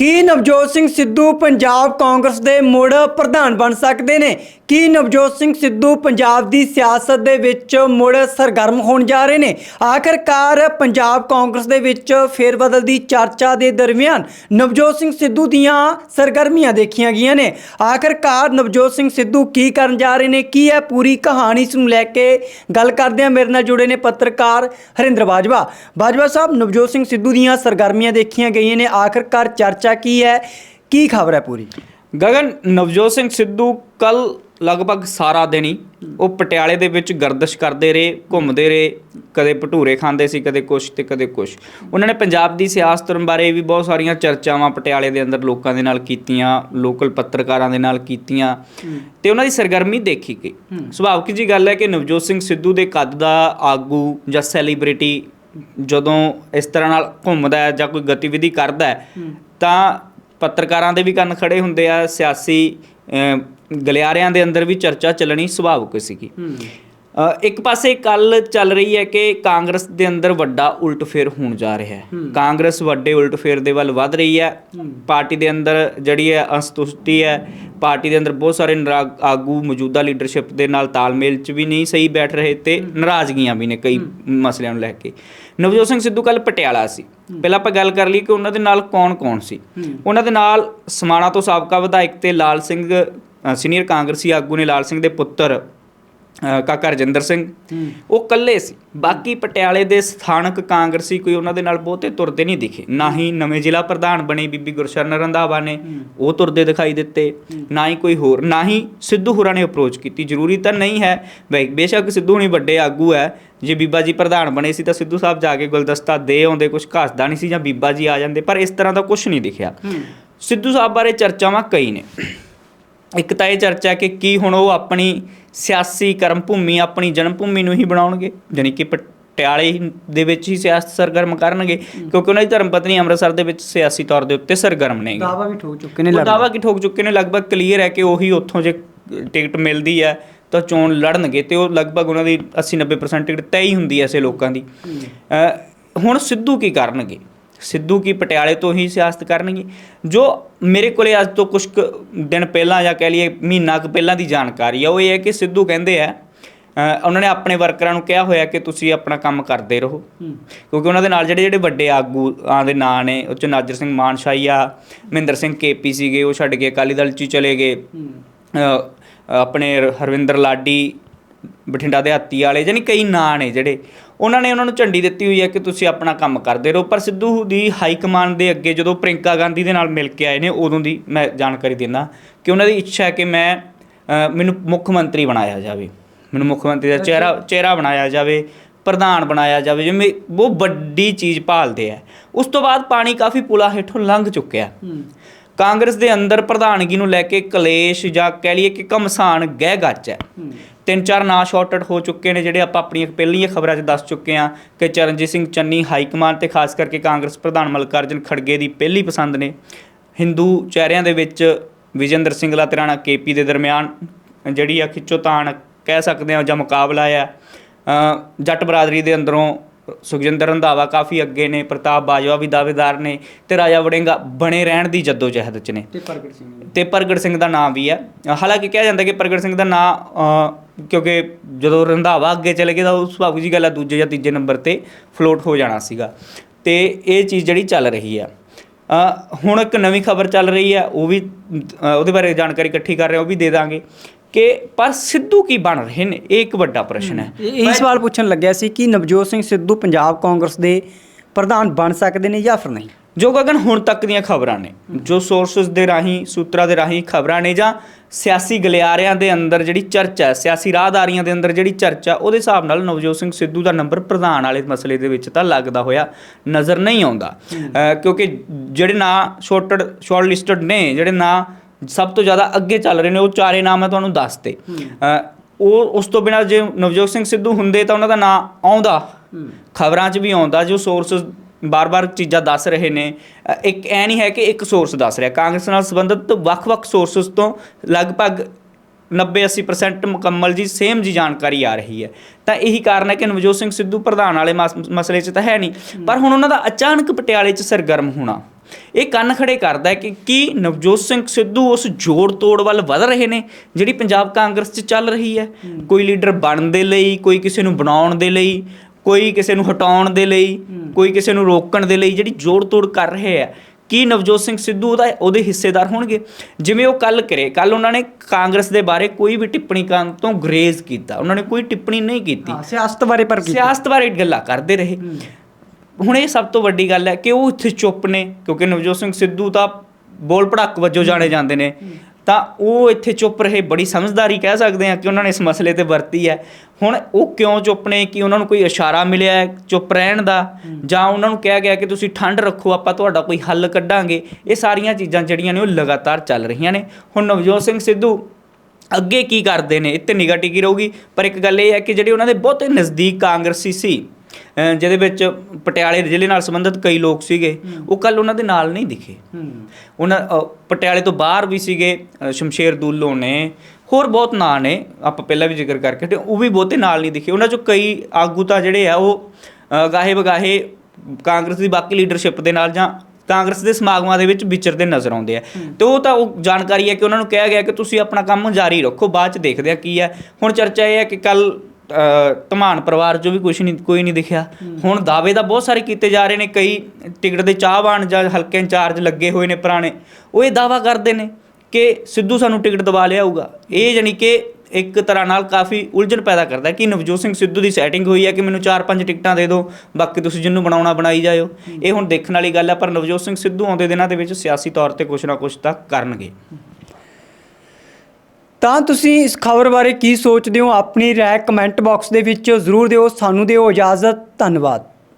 ਕੀ ਨਵਜੋਤ ਸਿੰਘ ਸਿੱਧੂ ਪੰਜਾਬ ਕਾਂਗਰਸ ਦੇ ਮੁੜ ਪ੍ਰਧਾਨ ਬਣ ਸਕਦੇ ਨੇ? ਕੀ ਨਵਜੋਤ ਸਿੰਘ ਸਿੱਧੂ ਪੰਜਾਬ ਦੀ ਸਿਆਸਤ ਦੇ ਵਿੱਚ ਮੁੜ ਸਰਗਰਮ ਹੋਣ ਜਾ ਰਹੇ ਨੇ? ਆਖਰਕਾਰ ਪੰਜਾਬ ਕਾਂਗਰਸ ਦੇ ਵਿੱਚ ਫੇਰਬਦਲ ਦੀ ਚਰਚਾ ਦੇ ਦਰਮਿਆਨ ਨਵਜੋਤ ਸਿੰਘ ਸਿੱਧੂ ਦੀਆਂ ਸਰਗਰਮੀਆਂ ਦੇਖੀਆਂ ਗਈਆਂ ਨੇ। ਆਖਰਕਾਰ ਨਵਜੋਤ ਸਿੰਘ ਸਿੱਧੂ ਕੀ ਕਰਨ ਜਾ ਰਹੇ ਨੇ? ਕੀ ਹੈ ਪੂਰੀ ਕਹਾਣੀ ਇਸ ਨੂੰ ਲੈ ਕੇ ਗੱਲ ਕਰਦੇ ਹਾਂ? ਮੇਰੇ ਨਾਲ ਜੁੜੇ ਨੇ ਪੱਤਰਕਾਰ ਹਰਿੰਦਰ ਬਾਜਵਾ। ਬਾਜਵਾ ਸਾਹਿਬ, ਨਵਜੋਤ ਸਿੰਘ ਸਿੱਧੂ ਦੀਆਂ ਸਰਗਰਮੀਆਂ ਦੇਖੀਆਂ ਗਈਆਂ ਨੇ। ਆਖਰਕਾਰ ਚਰਚਾ ਕੀ ਹੈ? ਕੀ ਖਬਰ ਹੈ ਪੂਰੀ? ਗਗਨ ਨਵਜੋਤ ਸਿੰਘ ਸਿੱਧੂ ਕੱਲ ਲਗਭਗ ਸਾਰਾ ਦਿਨ ਹੀ ਉਹ ਪਟਿਆਲੇ ਦੇ ਵਿੱਚ ਗਰਦਸ਼ ਕਰਦੇ ਰਹੇ ਘੁੰਮਦੇ ਰਹੇ ਕਦੇ ਭਟੂਰੇ ਖਾਂਦੇ ਸੀ ਕਦੇ ਕੁਛ ਤੇ ਕਦੇ ਕੁਛ। ਉਹਨਾਂ ਨੇ ਪੰਜਾਬ ਦੀ ਸਿਆਸਤ ਬਾਰੇ ਵੀ ਬਹੁਤ ਸਾਰੀਆਂ ਚਰਚਾਵਾਂ ਪਟਿਆਲੇ ਦੇ ਅੰਦਰ ਲੋਕਾਂ ਦੇ ਨਾਲ ਕੀਤੀਆਂ ਲੋਕਲ ਪੱਤਰਕਾਰਾਂ ਦੇ ਨਾਲ ਕੀਤੀਆਂ ਤੇ ਉਹਨਾਂ ਦੀ ਸਰਗਰਮੀ ਦੇਖੀ ਗਈ। ਸੁਭਾਵਿਕ ਜੀ ਗੱਲ ਹੈ ਕਿ ਨਵਜੋਤ ਸਿੰਘ ਸਿੱਧੂ ਦੇ ਕੱਦ ਦਾ ਆਗੂ ਜਾਂ ਸੈਲੀਬ੍ਰਿਟੀ ਜਦੋਂ ਇਸ ਤਰ੍ਹਾਂ ਨਾਲ ਘੁੰਮਦਾ ਹੈ ਜਾਂ ਕੋਈ ਗਤੀਵਿਧੀ ਕਰਦਾ ਹੈ ਤਾਂ ਪੱਤਰਕਾਰਾਂ ਦੇ ਵੀ ਕੰਨ ਖੜੇ ਹੁੰਦੇ ਆ ਸਿਆਸੀ ਗਲਿਆਰਿਆਂ ਦੇ ਅੰਦਰ ਵੀ ਚਰਚਾ ਚੱਲਣੀ ਸੁਭਾਵਿਕ ਸੀਗੀ। ਇੱਕ ਪਾਸੇ ਕੱਲ ਚੱਲ ਰਹੀ ਹੈ ਕਿ ਕਾਂਗਰਸ ਦੇ ਅੰਦਰ ਵੱਡਾ ਉਲਟਫੇਰ ਹੋਣ ਜਾ ਰਿਹਾ ਹੈ। ਕਾਂਗਰਸ ਵੱਡੇ ਉਲਟਫੇਰ ਦੇ ਵੱਲ ਵੱਧ ਰਹੀ ਹੈ। ਪਾਰਟੀ ਦੇ ਅੰਦਰ ਜਿਹੜੀ ਹੈ ਅਸੰਤੁਸ਼ਟੀ ਹੈ। ਪਾਰਟੀ ਦੇ ਅੰਦਰ ਬਹੁਤ ਸਾਰੇ ਨਰਾ- ਆਗੂ ਮੌਜੂਦਾ ਲੀਡਰਸ਼ਿਪ ਦੇ ਨਾਲ ਤਾਲਮੇਲ 'ਚ ਵੀ ਨਹੀਂ ਸਹੀ ਬੈਠ ਰਹੇ ਤੇ ਨਾਰਾਜ਼ਗੀਆਂ ਵੀ ਨੇ ਕਈ ਮਸਲਿਆਂ ਨੂੰ ਲੈ ਕੇ। ਨਵਜੋਤ ਸਿੰਘ ਸਿੱਧੂ ਕੱਲ ਪਟਿਆਲਾ ਸੀ। ਪਹਿਲਾਂ ਆਪਾਂ ਗੱਲ ਕਰ ਲਈ ਕਿ ਉਹਨਾਂ ਦੇ ਨਾਲ ਕੌਣ-ਕੌਣ ਸੀ। ਉਹਨਾਂ ਦੇ ਨਾਲ ਸਮਾਣਾ ਤੋਂ ਸਾਬਕਾ ਵਿਧਾਇਕ ਤੇ ਲਾਲ ਸਿੰਘ ਸੀਨੀਅਰ ਕਾਂਗਰਸੀ ਆਗੂ ਨੇ ਲਾਲ ਸਿੰਘ ਦੇ ਪੁੱਤਰ ਕਾਕਾ ਰਜਿੰਦਰ ਸਿੰਘ। ਉਹ ਇਕੱਲੇ ਸੀ। ਬਾਕੀ ਪਟਿਆਲੇ ਦੇ ਸਥਾਨਕ ਕਾਂਗਰਸੀ ਕੋਈ ਉਹਨਾਂ ਦੇ ਨਾਲ ਬਹੁਤੇ ਤੁਰਦੇ ਨਹੀਂ ਦਿਖੇ। ਨਾ ਹੀ ਨਵੇਂ ਜ਼ਿਲ੍ਹਾ ਪ੍ਰਧਾਨ ਬਣੇ ਬੀਬੀ ਗੁਰਸ਼ਰਨ ਰੰਧਾਵਾ ਨੇ। ਉਹ ਤੁਰਦੇ ਦਿਖਾਈ ਦਿੱਤੇ। ਨਾ ਹੀ ਕੋਈ ਹੋਰ। ਨਾ ਹੀ ਸਿੱਧੂ ਹੋਰਾਂ ਨੇ ਅਪਰੋਚ ਕੀਤੀ। ਜ਼ਰੂਰੀ ਤਾਂ ਨਹੀਂ ਹੈ। ਬਈ ਬੇਸ਼ੱਕ ਸਿੱਧੂ ਹੁਣੀ ਵੱਡੇ ਆਗੂ ਹੈ। ਜੇ ਬੀਬਾ ਜੀ ਪ੍ਰਧਾਨ ਬਣੇ ਸੀ ਤਾਂ ਸਿੱਧੂ ਸਾਹਿਬ ਜਾ ਕੇ ਗੁਲਦਸਤਾ ਦੇ ਆਉਂਦੇ ਕੁਝ ਘਸਦਾ ਨਹੀਂ ਸੀ ਜਾਂ ਬੀਬਾ ਜੀ ਆ ਜਾਂਦੇ। ਪਰ ਇਸ ਤਰ੍ਹਾਂ ਦਾ ਕੁਝ ਨਹੀਂ ਦਿਖਿਆ। ਸਿੱਧੂ ਸਾਹਿਬ ਬਾਰੇ ਚਰਚਾਵਾਂ ਕਈ ਨੇ। ਇੱਕ ਤਾਂ ਇਹ ਚਰਚਾ ਕਿ ਕੀ ਹੁਣ ਉਹ ਆਪਣੀ ਸਿਆਸੀ ਕਰਮ ਭੂਮੀ ਆਪਣੀ ਜਨਮ ਭੂਮੀ ਨੂੰ ਹੀ ਬਣਾਉਣਗੇ ਜਾਣੀ ਕਿ ਪਟਿਆਲੇ ਦੇ ਵਿੱਚ ਹੀ ਸਿਆਸਤ ਸਰਗਰਮ ਕਰਨਗੇ ਕਿਉਂਕਿ ਉਹਨਾਂ ਦੀ ਧਰਮ ਪਤਨੀ ਅੰਮ੍ਰਿਤਸਰ ਦੇ ਵਿੱਚ ਸਿਆਸੀ ਤੌਰ ਦੇ ਉੱਤੇ ਸਰਗਰਮ ਨੇ ਦਾਵਾ ਵੀ ਠੋਕ ਚੁੱਕੇ ਨੇ ਦਾਵਾ ਕਿ ਠੋਕ ਚੁੱਕੇ ਨੇ ਲਗਭਗ ਕਲੀਅਰ ਹੈ ਕਿ ਉਹੀ ਉੱਥੋਂ ਜੇ ਟਿਕਟ ਮਿਲਦੀ ਹੈ ਤਾਂ ਚੋਣ ਲੜਨਗੇ ਤੇ ਉਹ ਲਗਭਗ ਉਹਨਾਂ ਦੀ 80 90% ਟਿਕਟ ਤੈਅ ਹੀ ਹੁੰਦੀ ਐ ਐਸੇ ਲੋਕਾਂ ਦੀ। ਹੁਣ ਸਿੱਧੂ ਕੀ ਕਰਨਗੇ? ਸਿੱਧੂ ਕੀ ਪਟਿਆਲੇ ਤੋਂ ਹੀ ਸਿਆਸਤ ਕਰਨਗੇ? ਜੋ ਮੇਰੇ ਕੋਲੇ ਅੱਜ ਤੋਂ ਕੁਝ ਦਿਨ ਪਹਿਲਾਂ ਜਾਂ ਕਹਿ ਲਈਏ ਮਹੀਨਾ ਕੁ ਪਹਿਲਾਂ ਦੀ ਜਾਣਕਾਰੀ ਆ ਉਹ ਇਹ ਹੈ ਕਿ ਸਿੱਧੂ ਕਹਿੰਦੇ ਆ ਉਹਨਾਂ ਨੇ ਆਪਣੇ ਵਰਕਰਾਂ ਨੂੰ ਕਿਹਾ ਹੋਇਆ ਕਿ ਤੁਸੀਂ ਆਪਣਾ ਕੰਮ ਕਰਦੇ ਰਹੋ। ਕਿਉਂਕਿ ਉਹਨਾਂ ਦੇ ਨਾਲ ਜਿਹੜੇ ਜਿਹੜੇ ਵੱਡੇ ਆਗੂਆਂ ਦੇ ਨਾਂ ਨੇ ਉਹ ਚ ਨਾਜਰ ਸਿੰਘ ਮਾਨਸ਼ਾਹੀ ਆ ਮਹਿੰਦਰ ਸਿੰਘ ਕੇਪੀ ਸੀਗੇ ਉਹ ਛੱਡ ਕੇ ਅਕਾਲੀ ਦਲ ਚ ਚਲੇ ਗਏ। ਆਪਣੇ ਹਰਵਿੰਦਰ ਲਾਡੀ ਬਠਿੰਡਾ ਦੇ ਹਾਤੀ ਵਾਲੇ ਜਾਨੀ ਕਈ ਨਾਂ ਨੇ ਜਿਹੜੇ ਉਹਨਾਂ ਨੇ ਉਹਨਾਂ ਨੂੰ ਝੰਡੀ ਦਿੱਤੀ ਹੋਈ ਹੈ ਕਿ ਤੁਸੀਂ ਆਪਣਾ ਕੰਮ ਕਰਦੇ ਰਹੋ। ਪਰ ਸਿੱਧੂ ਦੀ ਹਾਈ ਕਮਾਂਡ ਦੇ ਅੱਗੇ ਜਦੋਂ ਪ੍ਰਿੰਕਾ ਗਾਂਧੀ ਦੇ ਨਾਲ ਮਿਲ ਕੇ ਆਏ ਨੇ ਉਦੋਂ ਦੀ ਮੈਂ ਜਾਣਕਾਰੀ ਦਿੰਦਾ ਕਿ ਉਹਨਾਂ ਦੀ ਇੱਛਾ ਹੈ ਕਿ ਮੈਂ ਮੈਨੂੰ ਮੁੱਖ ਮੰਤਰੀ ਬਣਾਇਆ ਜਾਵੇ। ਮੈਨੂੰ ਮੁੱਖ ਮੰਤਰੀ ਦਾ ਚਿਹਰਾ ਚਿਹਰਾ ਬਣਾਇਆ ਜਾਵੇ ਪ੍ਰਧਾਨ ਬਣਾਇਆ ਜਾਵੇ ਜਿਵੇਂ ਉਹ ਵੱਡੀ ਚੀਜ਼ ਭਾਲਦੇ ਆ। ਉਸ ਤੋਂ ਬਾਅਦ ਪਾਣੀ ਕਾਫੀ ਪੁਲਾ ਹੇਠੋਂ ਲੰਘ ਚੁੱਕਿਆ। ਕਾਂਗਰਸ ਦੇ ਅੰਦਰ ਪ੍ਰਧਾਨਗੀ ਨੂੰ ਲੈ ਕੇ ਕਲੇਸ਼ ਜਾਂ ਕਹਿ ਲਈਏ ਕਿ ਕਮਸਾਨ ਗਹਿ ਗੱਚ ਹੈ। ਤਿੰਨ ਚਾਰ ਨਾਂ ਸ਼ਾਰਟਡ ਹੋ ਚੁੱਕੇ ਨੇ ਜਿਹੜੇ ਆਪਾਂ ਆਪਣੀਆਂ ਪਹਿਲੀਆਂ ਖਬਰਾਂ 'ਚ ਦੱਸ ਚੁੱਕੇ ਹਾਂ ਕਿ ਚਰਨਜੀਤ ਸਿੰਘ ਚੰਨੀ ਹਾਈ ਕਮਾਂਡ ਤੇ ਖਾਸ ਕਰਕੇ ਕਾਂਗਰਸ ਪ੍ਰਧਾਨ ਮਲਕਾਰਜਨ ਖੜਗੇ ਦੀ ਪਹਿਲੀ ਪਸੰਦ ਨੇ। ਹਿੰਦੂ ਚਿਹਰਿਆਂ ਦੇ ਵਿੱਚ ਵਿਜੇਂਦਰ ਸਿੰਘਲਾ ਤੇ ਰਾਣਾ ਕੇਪੀ ਦੇ ਦਰਮਿਆਨ ਜਿਹੜੀ ਆ ਖਿੱਚੋਤਾਣ ਕਹਿ ਸਕਦੇ ਹਾਂ ਜਾਂ ਮੁਕਾਬਲਾ ਆ। ਜੱਟ ਬਰਾਦਰੀ ਦੇ ਅੰਦਰੋਂ ਸੁਖਜਿੰਦਰ ਰੰਧਾਵਾ ਕਾਫੀ ਅੱਗੇ ਨੇ ਪ੍ਰਤਾਪ ਬਾਜਵਾ ਵੀ ਦਾਅਵੇਦਾਰ ਨੇ ਤੇ ਰਾਜਾ ਵੜਿੰਗਾ ਬਣੇ ਰਹਿਣ ਦੀ ਜਦੋਜਹਿਦ 'ਚ ਨੇ। ਤੇ ਪ੍ਰਗਟ ਸਿੰਘ ਤੇ ਪ੍ਰਗਟ ਸਿੰਘ ਦਾ ਨਾਮ ਵੀ ਹੈ। ਹਾਲਾਂਕਿ ਕਿਹਾ ਜਾਂਦਾ ਕਿ ਪ੍ਰਗਟ ਸਿੰਘ ਦਾ ਨਾਮ ਕਿਉਂਕਿ ਜਦੋਂ ਰੰਧਾਵਾ ਅੱਗੇ ਚਲੇ ਗਿਆ ਤਾਂ ਉਹ ਸੁਭਾਵਿਕ ਜੀ ਗੱਲ ਹੈ ਦੂਜੇ ਜਾਂ ਤੀਜੇ ਨੰਬਰ ਤੇ ਫਲੋਟ ਹੋ ਜਾਣਾ ਸੀਗਾ। ਤੇ ਇਹ ਚੀਜ਼ ਜਿਹੜੀ ਚੱਲ ਰਹੀ ਆ। ਅ, ਹੁਣ ਇੱਕ ਨਵੀਂ ਖਬਰ ਚੱਲ ਰਹੀ ਹੈ ਉਹ ਵੀ ਉਹਦੇ ਬਾਰੇ ਜਾਣਕਾਰੀ ਇਕੱਠੀ ਕਰ ਰਹੇ ਹਾਂ ਉਹ ਵੀ ਦੇ ਦਾਂਗੇ। ਕਿ ਪਰ ਸਿੱਧੂ ਕੀ ਬਣ ਰਹੇ ਨੇ? ਇਹ ਇੱਕ ਵੱਡਾ ਪ੍ਰਸ਼ਨ ਹੈ। ਇਹ ਸਵਾਲ ਪੁੱਛਣ ਲੱਗਿਆ ਸੀ ਕਿ ਨਵਜੋਤ ਸਿੰਘ ਸਿੱਧੂ ਪੰਜਾਬ ਕਾਂਗਰਸ ਦੇ ਪ੍ਰਧਾਨ ਬਣ ਸਕਦੇ ਨੇ ਜਾਂ ਫਿਰ ਨਹੀਂ? ਜੋ ਗਗਨ ਹੁਣ ਤੱਕ ਦੀਆਂ ਖਬਰਾਂ ਨੇ ਜੋ ਸੋਰਸਸ ਦੇ ਰਾਹੀਂ ਸੂਤਰਾਂ ਦੇ ਰਾਹੀਂ ਖਬਰਾਂ ਨੇ ਜਾਂ ਸਿਆਸੀ ਗਲਿਆਰਿਆਂ ਦੇ ਅੰਦਰ ਜਿਹੜੀ ਚਰਚਾ ਹੈ ਸਿਆਸੀ ਰਾਹਦਾਰੀਆਂ ਦੇ ਅੰਦਰ ਜਿਹੜੀ ਚਰਚਾ ਉਹਦੇ ਹਿਸਾਬ ਨਾਲ ਨਵਜੋਤ ਸਿੰਘ ਸਿੱਧੂ ਦਾ ਨੰਬਰ ਪ੍ਰਧਾਨ ਵਾਲੇ ਮਸਲੇ ਦੇ ਵਿੱਚ ਤਾਂ ਲੱਗਦਾ ਹੋਇਆ ਨਜ਼ਰ ਨਹੀਂ ਆਉਂਦਾ। ਕਿਉਂਕਿ ਜਿਹੜੇ ਨਾਂ ਸ਼ਾਰਟਡ ਸ਼ਾਰਟ ਲਿਸਟਡ ਨੇ ਜਿਹੜੇ ਨਾਂ ਸਭ ਤੋਂ ਜ਼ਿਆਦਾ ਅੱਗੇ ਚੱਲ ਰਹੇ ਨੇ ਉਹ ਚਾਰੇ ਨਾਮ ਮੈਂ ਤੁਹਾਨੂੰ ਦੱਸਤੇ। ਉਹ ਉਸ ਤੋਂ ਬਿਨਾਂ ਜੇ ਨਵਜੋਤ ਸਿੰਘ ਸਿੱਧੂ ਹੁੰਦੇ ਤਾਂ ਉਹਨਾਂ ਦਾ ਨਾਂ ਆਉਂਦਾ। ਖਬਰਾਂ 'ਚ ਵੀ ਆਉਂਦਾ ਜੋ ਸੋਰਸਸ ਬਾਰ-ਬਾਰ ਚੀਜ਼ਾਂ ਦੱਸ ਰਹੇ ਨੇ। ਇੱਕ ਐ ਨਹੀਂ ਹੈ ਕਿ ਇੱਕ ਸੋਰਸ ਦੱਸ ਰਿਹਾ। ਕਾਂਗਰਸ ਨਾਲ ਸੰਬੰਧਿਤ ਵੱਖ-ਵੱਖ ਸੋਰਸਸ ਤੋਂ ਲਗਭਗ 90-80% ਮੁਕੰਮਲ ਜੀ ਸੇਮ ਜੀ ਜਾਣਕਾਰੀ ਆ ਰਹੀ ਹੈ। ਤਾਂ ਇਹੀ ਕਾਰਨ ਹੈ ਕਿ ਨਵਜੋਤ ਸਿੰਘ ਸਿੱਧੂ ਪ੍ਰਧਾਨ ਵਾਲੇ ਮਸ- ਮਸਲੇ 'ਚ ਤਾਂ ਹੈ ਨਹੀਂ। ਪਰ ਹੁਣ ਉਹਨਾਂ ਦਾ ਅਚਾਨਕ ਪਟਿਆਲੇ 'ਚ ਸਰਗਰਮ ਹੋਣਾ। ਇਹ ਕੰਨ ਖੜੇ ਕਰਦਾ ਹੈ ਕਿ ਕੀ ਨਵਜੋਤ ਸਿੰਘ ਸਿੱਧੂ ਉਸ ਜੋੜ ਤੋੜ ਵੱਲ ਵਧ ਰਹੇ ਨੇ ਜਿਹੜੀ ਪੰਜਾਬ ਕਾਂਗਰਸ 'ਚ ਚੱਲ ਰਹੀ ਹੈ? ਕੋਈ ਲੀਡਰ ਬਣਨ ਦੇ ਲਈ ਕੋਈ ਕਿਸੇ ਨੂੰ ਬਣਾਉਣ ਦੇ ਲਈ ਕੋਈ ਕਿਸੇ ਨੂੰ ਹਟਾਉਣ ਦੇ ਲਈ ਕੋਈ ਕਿਸੇ ਨੂੰ ਰੋਕਣ ਦੇ ਲਈ ਜਿਹੜੀ ਜੋੜ ਤੋੜ ਕਰ ਰਹੇ ਹੈ ਕੀ ਨਵਜੋਤ ਸਿੰਘ ਸਿੱਧੂ ਉਹਦਾ ਉਹਦੇ ਹਿੱਸੇਦਾਰ ਹੋਣਗੇ? ਜਿਵੇਂ ਉਹ ਕੱਲ ਕਰੇ ਕੱਲ ਉਹਨਾਂ ਨੇ ਕਾਂਗਰਸ ਦੇ ਬਾਰੇ ਕੋਈ ਵੀ ਟਿੱਪਣੀ ਕਰਨ ਤੋਂ ਗਰੇਜ਼ ਕੀਤਾ ਉਹਨਾਂ ਨੇ ਕੋਈ ਟਿੱਪਣੀ ਨਹੀਂ ਕੀਤੀ। ਸਿਆਸਤ ਬਾਰੇ ਪਰ ਸਿਆਸਤ ਬਾਰੇ ਗੱਲਾਂ ਕਰਦੇ ਰਹੇ। ਹੁਣ ਇਹ ਸਭ ਤੋਂ ਵੱਡੀ ਗੱਲ ਹੈ ਕਿ ਉਹ ਇੱਥੇ ਚੁੱਪ ਨੇ ਕਿਉਂਕਿ ਨਵਜੋਤ ਸਿੰਘ ਸਿੱਧੂ ਤਾਂ ਬੋਲ ਪੜਾਕ ਵਜੋਂ ਜਾਣੇ ਜਾਂਦੇ ਨੇ। ਤਾਂ ਉਹ ਇੱਥੇ ਚੁੱਪ ਰਹੇ ਬੜੀ ਸਮਝਦਾਰੀ ਕਹਿ ਸਕਦੇ ਆ ਕਿ ਉਹਨਾਂ ਨੇ ਇਸ ਮਸਲੇ ਤੇ ਵਰਤੀ ਹੈ। ਹੁਣ ਉਹ ਕਿਉਂ ਚੁੱਪ ਨੇ ਕਿ ਉਹਨਾਂ ਨੂੰ ਕੋਈ ਇਸ਼ਾਰਾ ਮਿਲਿਆ ਹੈ ਚੁੱਪ ਰਹਿਣ ਦਾ? ਜਾਂ ਉਹਨਾਂ ਨੂੰ ਕਿਹਾ ਗਿਆ ਕਿ ਤੁਸੀਂ ਠੰਡ ਰੱਖੋ ਆਪਾਂ ਤੁਹਾਡਾ ਕੋਈ ਹੱਲ ਕੱਢਾਂਗੇ? ਇਹ ਸਾਰੀਆਂ ਚੀਜ਼ਾਂ ਜਿਹੜੀਆਂ ਨੇ ਉਹ ਲਗਾਤਾਰ ਚੱਲ ਰਹੀਆਂ ਨੇ। ਹੁਣ ਨਵਜੋਤ ਸਿੰਘ ਸਿੱਧੂ ਅੱਗੇ ਕੀ ਕਰਦੇ ਨੇ? ਇੱਥੇ ਨਿਗਾਹ ਟਿਕੀ ਰਹੂਗੀ। ਪਰ ਇੱਕ ਗੱਲ ਇਹ ਹੈ ਕਿ ਜਿਹੜੇ ਉਹਨਾਂ ਦੇ ਬਹੁਤੇ ਨਜ਼ਦੀਕ ਕਾਂਗਰਸੀ ਸੀ ਜਿਹਦੇ ਵਿੱਚ ਪਟਿਆਲੇ ਜ਼ਿਲ੍ਹੇ ਨਾਲ ਸੰਬੰਧਿਤ ਕਈ ਲੋਕ ਸੀਗੇ ਉਹ ਕੱਲ ਉਹਨਾਂ ਦੇ ਨਾਲ ਨਹੀਂ ਦਿਖੇ। ਉਹਨਾਂ ਪਟਿਆਲੇ ਤੋਂ ਬਾਹਰ ਵੀ ਸੀਗੇ ਸ਼ਮਸ਼ੇਰ ਦੂਲੋ ਨੇ ਹੋਰ ਬਹੁਤ ਨਾਂ ਨੇ ਆਪਾਂ ਪਹਿਲਾਂ ਵੀ ਜ਼ਿਕਰ ਕਰਕੇ ਤੇ ਉਹ ਵੀ ਬਹੁਤੇ ਨਾਲ ਨਹੀਂ ਦਿਖੇ। ਉਹਨਾਂ ਚੋਂ ਕਈ ਆਗੂ ਤਾਂ ਜਿਹੜੇ ਆ ਉਹ ਗਾਹੇ ਬਗਾਹੇ ਕਾਂਗਰਸ ਦੀ ਬਾਕੀ ਲੀਡਰਸ਼ਿਪ ਦੇ ਨਾਲ ਜਾਂ ਕਾਂਗਰਸ ਦੇ ਸਮਾਗਮਾਂ ਦੇ ਵਿੱਚ ਵਿਚਰਦੇ ਨਜ਼ਰ ਆਉਂਦੇ ਆ। ਤੇ ਉਹ ਤਾਂ ਉਹ ਜਾਣਕਾਰੀ ਹੈ ਕਿ ਉਹਨਾਂ ਨੂੰ ਕਿਹਾ ਗਿਆ ਕਿ ਤੁਸੀਂ ਆਪਣਾ ਕੰਮ ਜਾਰੀ ਰੱਖੋ ਬਾਅਦ ਚ ਦੇਖਦੇ ਆ ਕੀ ਹੈ। ਹੁਣ ਚਰਚਾ ਇਹ ਹੈ ਕਿ ਕੱਲ ਧਮਾਨ ਪਰਿਵਾਰ ਚੋਂ ਵੀ ਕੁਝ ਨਹੀਂ ਕੋਈ ਨਹੀਂ ਦਿਖਿਆ। ਹੁਣ ਦਾਅਵੇ ਤਾਂ ਬਹੁਤ ਸਾਰੇ ਕੀਤੇ ਜਾ ਰਹੇ ਨੇ ਕਈ ਟਿਕਟ ਦੇ ਚਾਹਵਾਨ ਜਾਂ ਹਲਕੇ ਇੰਚਾਰਜ ਲੱਗੇ ਹੋਏ ਨੇ ਪੁਰਾਣੇ। ਉਹ ਇਹ ਦਾਵਾ ਕਰਦੇ ਨੇ ਕਿ ਸਿੱਧੂ ਸਾਨੂੰ ਟਿਕਟ ਦਵਾ ਲਿਆਊਗਾ। ਇਹ ਜਾਨੀ ਕਿ ਇੱਕ ਤਰ੍ਹਾਂ ਨਾਲ ਕਾਫੀ ਉਲਝਣ ਪੈਦਾ ਕਰਦਾ ਕਿ ਨਵਜੋਤ ਸਿੰਘ ਸਿੱਧੂ ਦੀ ਸੈਟਿੰਗ ਹੋਈ ਹੈ ਕਿ ਮੈਨੂੰ 4-5 ਟਿਕਟਾਂ ਦੇ ਦਿਓ ਬਾਕੀ ਤੁਸੀਂ ਜਿੰਨੂੰ ਬਣਾਉਣਾ ਬਣਾਈ ਜਾਇਓ। ਇਹ ਹੁਣ ਦੇਖਣ ਵਾਲੀ ਗੱਲ ਹੈ ਪਰ ਨਵਜੋਤ ਸਿੰਘ ਸਿੱਧੂ ਆਉਂਦੇ ਦਿਨਾਂ ਦੇ ਵਿੱਚ ਸਿਆਸੀ ਤੌਰ ਤੇ ਕੁਝ ਨਾ ਕੁਝ ਤਾਂ ਕਰਨਗੇ। ਤਾਂ ਤੁਸੀਂ ਇਸ ਖਬਰ ਬਾਰੇ ਕੀ ਸੋਚਦੇ ਹੋ? ਆਪਣੀ ਰਾਏ ਕਮੈਂਟ ਬਾਕਸ ਦੇ ਵਿੱਚ ਜ਼ਰੂਰ ਦਿਓ, ਸਾਨੂੰ ਦਿਓ ਇਜਾਜ਼ਤ, ਧੰਨਵਾਦ।